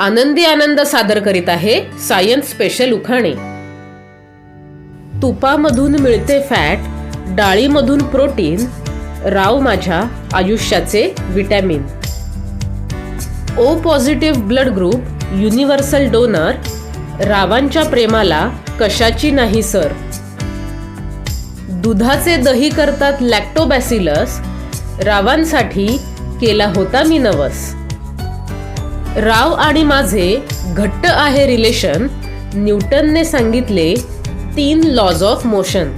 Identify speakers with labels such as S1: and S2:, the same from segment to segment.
S1: आनंदी आनंद सादर करीत आहे सायन्स स्पेशल उखाणे. तुपामधून मिळते फॅट डाळीमधून प्रोटीन राव माझ्या आयुष्याचे vitamin O positive blood group universal donor रावांच्या प्रेमाला कशाची नाही सर? दुधाचे दही करतात लॅक्टोबॅसिलस रावांसाठी केला होता मी नवस. राव आणि माझे घट्ट आहे रिलेशन न्यूटनने सांगितले तीन लॉज ऑफ मोशन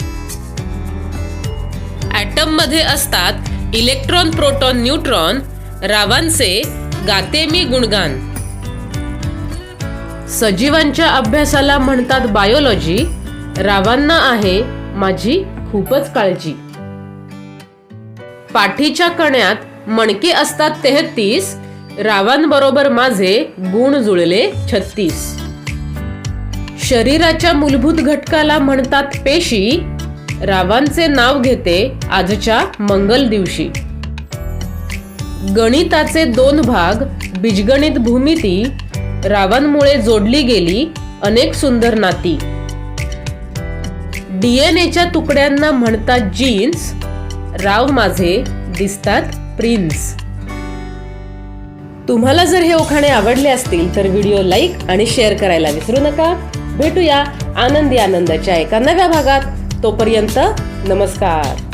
S1: ॲटममध्ये असतात इलेक्ट्रॉन प्रोटॉन न्यूट्रॉन रावांचे गाते मी गुणगान. सजीवांच्या अभ्यासाला म्हणतात बायोलॉजी रावांना आहे माझी खूपच काळजी. पाठीच्या कण्यात मणके असतात तेहतीस रावांबरोबर माझे गुण जुळले छत्तीस. शरीराच्या मूलभूत घटकाला म्हणतात पेशी. रावांचे नाव घेते आजच्या मंगल दिवशी. गणिताचे दोन भाग बीजगणित भूमिती. रावांमुळे जोडली गेली अनेक सुंदर नाती. डीएनएच्या तुकड्यांना म्हणतात जीन्स. राव माझे दिसतात प्रिन्स. तुम्हाला जर हे उखाणे आवडले असतील तर व्हिडिओ लाईक आणि शेअर करायला विसरू नका. भेटूया आनंदी आनंदाच्या एका नव्या भागात. तोपर्यंत नमस्कार.